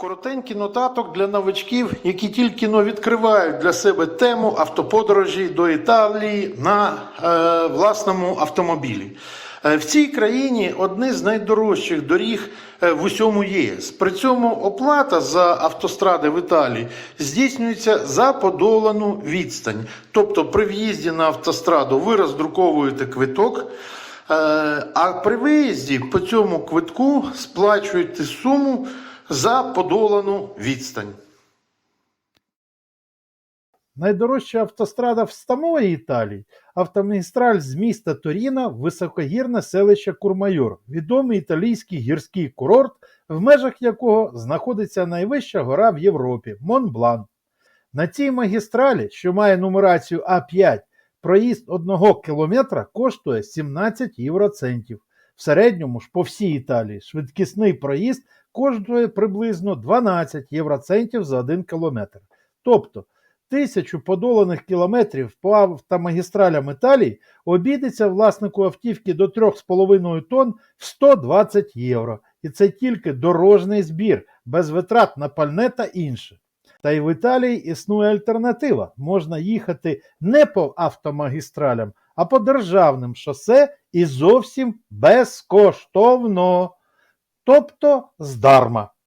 Коротенький нотаток для новачків, які тільки но відкривають для себе тему автоподорожі до Італії на е, власному автомобілі. Е, В цій країні одні з найдорожчих доріг е, в усьому ЄС. При цьому оплата за автостради в Італії здійснюється за подолану відстань. Тобто при в'їзді на автостраду ви роздруковуєте квиток. Е, А при виїзді по цьому квитку сплачуєте суму за подолану відстань. Найдорожча автострада в самої Італії автомагістраль з міста Торіна в високогірне селище Курмайор, відомий італійський гірський курорт, в межах якого знаходиться найвища гора в Європі Монблан. На цій магістралі, що має нумерацію А5, проїзд одного кілометра коштує 17 євроцентів. В середньому ж по всій Італії швидкісний проїзд коштує приблизно 12 євроцентів за один кілометр. Тобто тисячу подоланих кілометрів по автомагістралям Італії обійдеться власнику автівки до 3,5 тонн в 120 євро. І це тільки дорожній збір, без витрат на пальне та інше. Та й в Італії існує альтернатива. Можна їхати не по автомагістралям, а по державним шосе і зовсім безкоштовно. Тобто здарма.